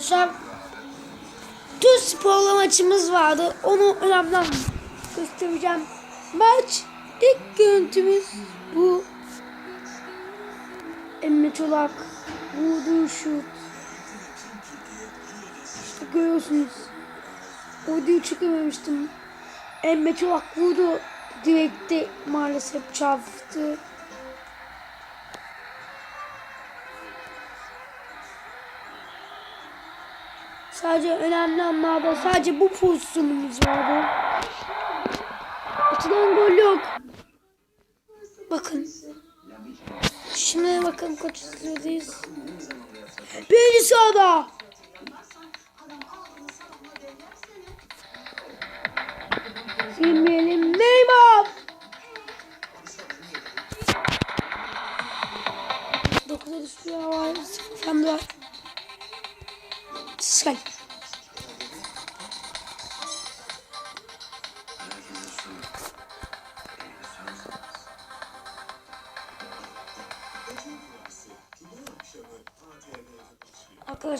Arkadaşlar Tuz sporla maçımız vardı. Onu önemli göstereceğim. Maç ilk görüntümüz bu. Emre Çolak vurduğu şut. İşte görüyorsunuz. O videoyu çekememiştim. Emre Çolak vurdu. Direkte maalesef çarptı. Sadece önemli anlarda sadece bu pozisyonumuz vardı. Atılan gol yok. Bakın. Şimdi bakın kaç süredeyiz. Birinci sırada. Silmeyelim. Neymar. 9'a düşüyor. Sen de var.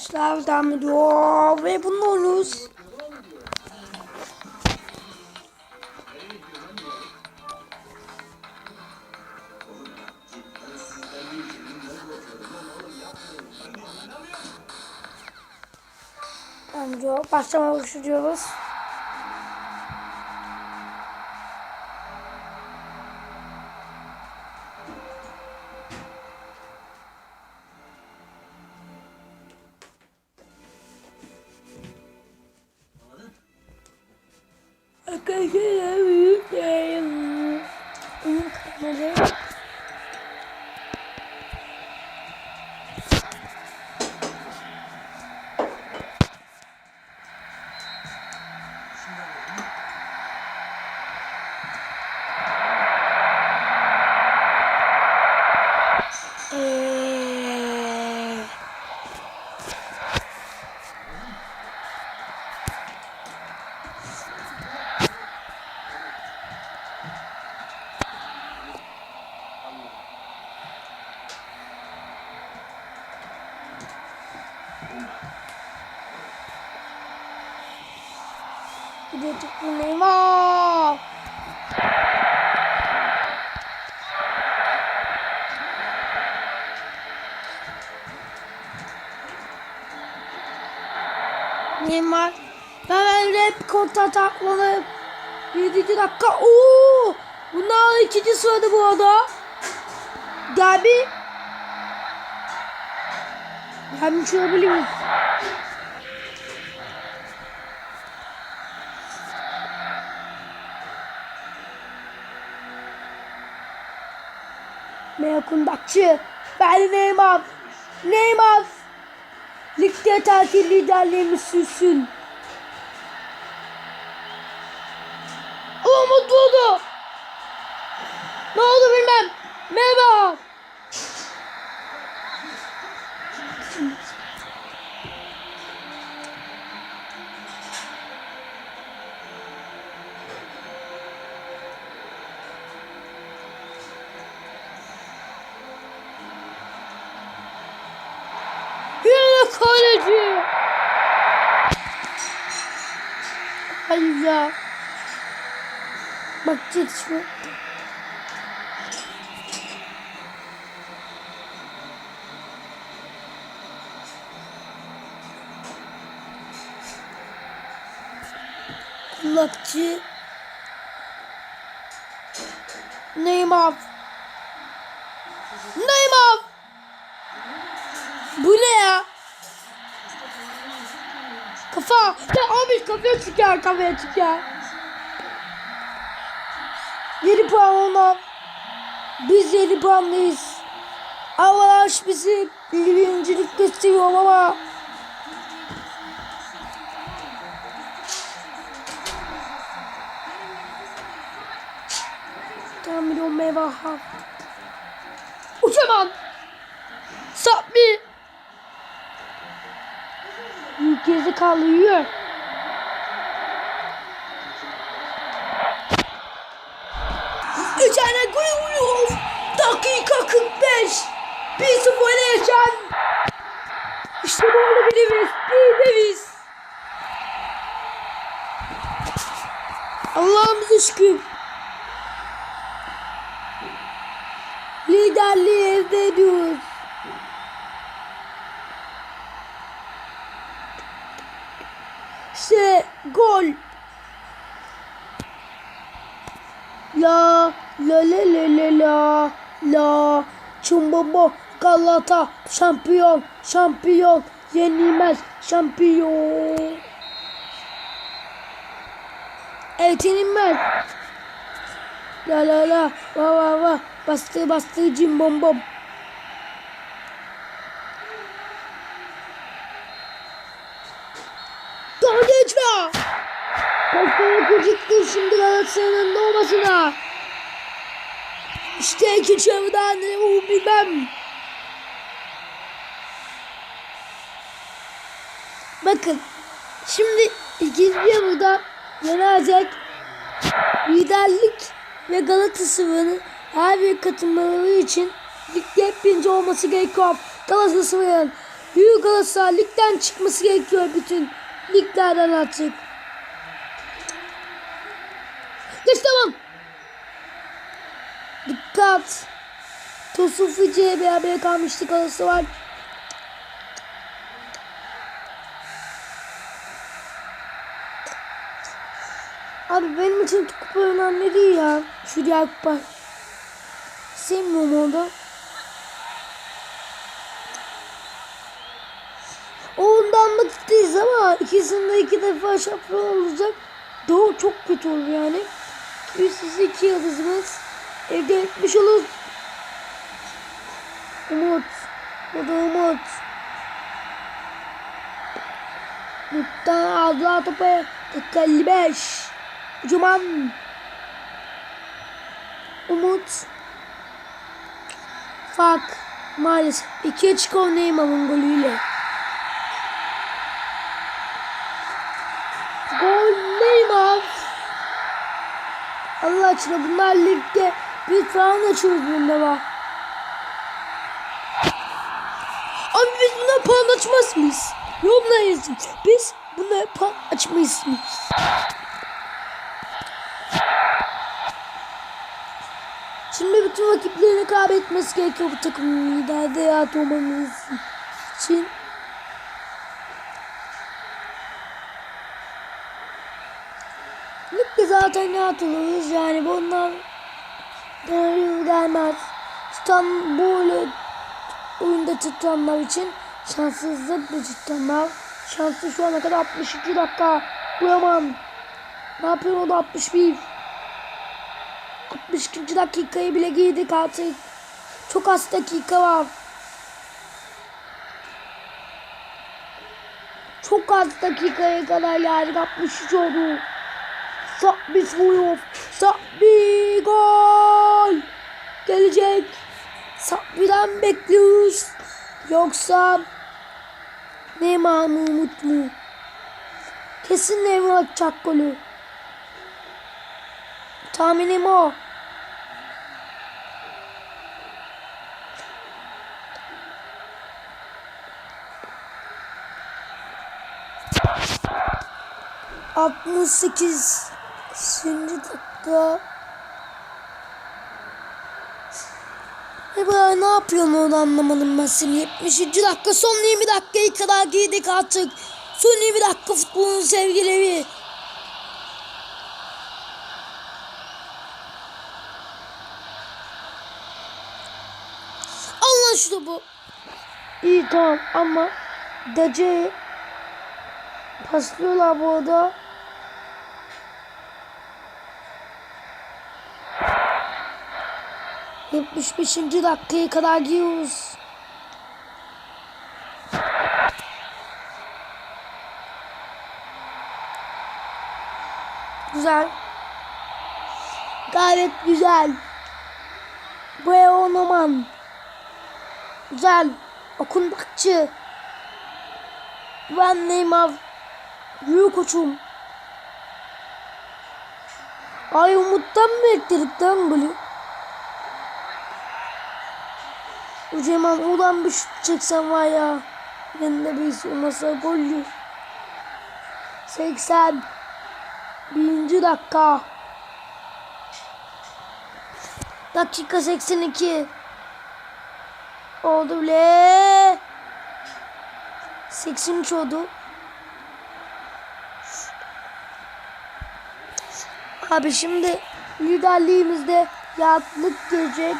Arkadaşlar devam ediyor ve bununla oynuyoruz. Devam ediyor. Başlamaya Arkadaşlar büyüklerim. Oyun kalmadı. Eee... Tıklayayım. Aa! Neymar. Hemen rap kontra ataklanıp 7. dakika. Oo! Bunlar ikinci sırada bu arada. Gabi. Gelmiş olabilir miyiz? Kundakçı. Ben Neymar. Neymar. Ligde tatil liderliğimi sürsün. Umut oldu. Ne oldu bilmem. Merhaba. Hayır ya. Bak yetişme. Kulakçı. Neymar. Neymar. Bu ne ya? Kafa. Ya abi kafaya çıkar kafaya çıkar. 7 puan ona. Biz 7 puanlıyız. Avalanche bizi birincilik gösteriyor ama. Tam milyon meyve ha. Uçamam. Sapmi. Gezi kalıyor. Üç tane gol vuruyor. Dakika 45. 1-0 öne geçen. İşte bu arada bir Davis. Bir Davis. Allah'ımıza şükür. Liderliği elde ediyoruz. İşte gol. La la la la la la la. Çumbaba Galata şampiyon şampiyon. Yenilmez şampiyon. Evet yenilmez. La la la. Va va va. Bastı bastı cim bom bom şimdi Galatasaray'ın doğmasına. İşte iki çevreden o bilmem. Bakın. Şimdi ikinci yarıda yenecek liderlik ve Galatasaray'ın her bir katılmaları için ligde birinci olması gerekiyor. Galatasaray'ın Büyük Galatasaray ligden çıkması gerekiyor bütün liglerden artık. Geç tamam. Dikkat. Tosun Fıcı'ya beraber kalmıştık arası var. Abi benim için kupa önemli değil ya. Şu diğer kupa. Sevmiyorum onu. Ondan mutluyuz ama ikisinde iki defa şampiyon olacak. Doğu çok kötü olur yani. Üst üste iki yıldızımız elde etmiş olur. Umut. O da Umut. Umut'tan aldılar topu. Dakika 55. Cuman. Umut. Fark. Maalesef. İkiye çıkıyor Neymar'ın golüyle. Gol Neymar. Allah aşkına bunlar ligde bir falan bunda var. Abi biz bunları puan açmaz mıyız? Yorumlara yazın. Biz bunları puan açmayız mıyız? Şimdi bütün rakiplerini kaybetmesi gerekiyor bu takımın liderde ya olmamız için. Ligde zaten rahat oluruz yani bunlar Gönül gelmez. Tutan böyle oyunda tutanlar için şanssızlık bir tutanlar. Şanslı şu ana kadar 62 dakika. Uyamam. Ne yapıyor o da 61. 62. dakikayı bile giydik artık. Çok az dakika var. Çok az dakikaya kadar geldik. 63 oldu. Sabbi vuruyor. Sabbi gol. Gelecek. Sabbi'den bekliyoruz. Yoksa Neymar mı Umut mu? Kesin Neymar atacak golü. Tahminim o. Altmış sekiz dakika. E böyle ne yapıyorsun onu anlamadım ben seni. 70. dakika son 20 dakikayı kadar giydik artık. Son 20 dakika futbolun sevgileri. Allah şunu bu. İyi tamam ama Dece paslıyorlar bu arada. Yetmiş beşinci dakikaya kadar gidiyoruz. Güzel. Gayet güzel. Bu onaman. Güzel. Okundakçı. Ben Neymar. Büyük koçum. Ay Umut'tan mı bekledik lan? Hocam ulan bir şut çeksen var ya. Yanında birisi olmasa gol yiyor. 80 birinci dakika. Dakika 82. Oldu bile. 83 oldu. Abi şimdi liderliğimizde yatlık gelecek.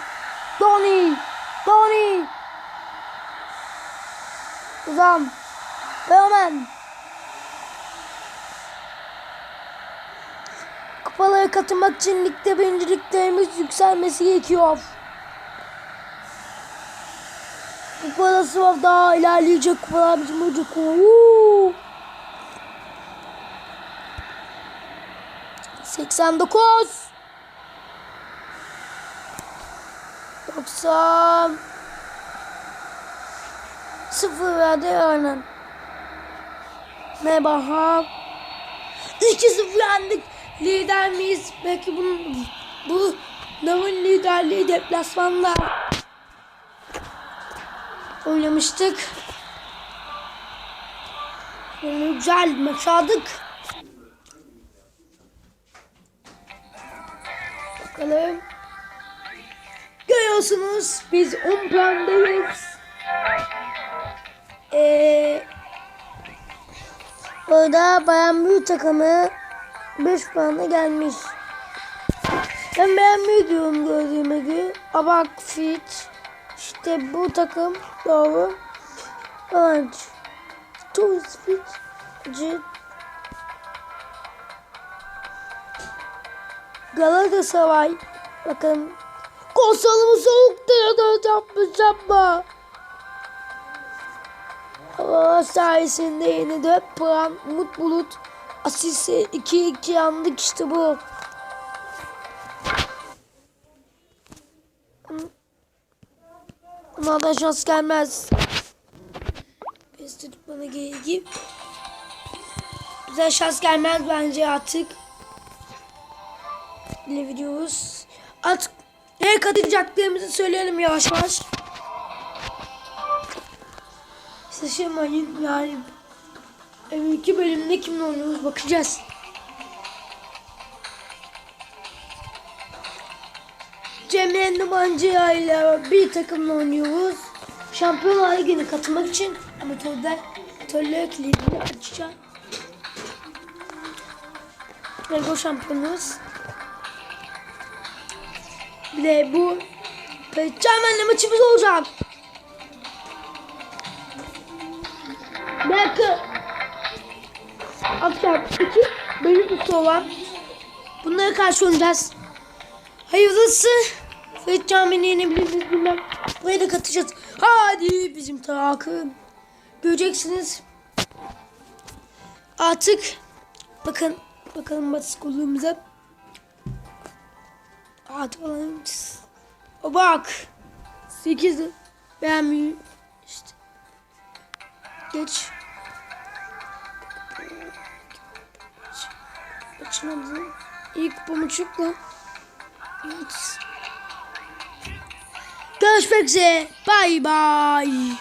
Donny! Donny! Uzam. Bowman. Kupalara katılmak için ligde birinciliklerimiz yükselmesi gerekiyor. Kupada sıvav daha ilerleyecek kupalar bizim olacak. Uuu. 89 90 Sıfır verdi aynen. Merhaba. 2-0 yendik. Lider miyiz? Belki bunun, bu Nav'ın liderliği deplasmanda oynamıştık. Yani güzel maç aldık. Bakalım. Görüyorsunuz biz 10 puandayız. Ee, orada Bayan Büyük takımı 5 puanla gelmiş. Ben beğenmeyi diyorum gördüğüme göre. Abak Fit. İşte bu takım doğru. Avanç. Tuz Fit. Cid. Galatasaray. Bakın. Konsolumuz soğuktu ya da yapmış yapma. Hava sayesinde yeni 4 puan. Umut Bulut. Asisi 2-2 yandık işte bu. Bunlardan şans gelmez. Tutup bana gelgi. Bize şans gelmez bence artık. Ne videomuz. Artık neye katılacaklarımızı söyleyelim yavaş yavaş. Şaşırmayın yani. iki bölümde kimle oynuyoruz bakacağız. Cemre Numancı ile bir takımla oynuyoruz. Şampiyonlar Ligi'ne katılmak için amatörler amatörler kilidini açacağım. Lego şampiyonuz. Bir de bu Perçembenle maçımız olacak. Belki Akşam iki bölüm üstü olan bunlara karşı oynayacağız. Hayırlısı. Ferit Camii'ni yenebiliriz bilmem. Buraya da katacağız. Hadi bizim takım. Göreceksiniz. Artık bakın bakalım maç skorlarımıza. Hadi falan. O bak. 8 beğenmiyor. İşte. Geç. Açmadı. İlk çıktı. Evet. Görüşmek üzere. Bay bay.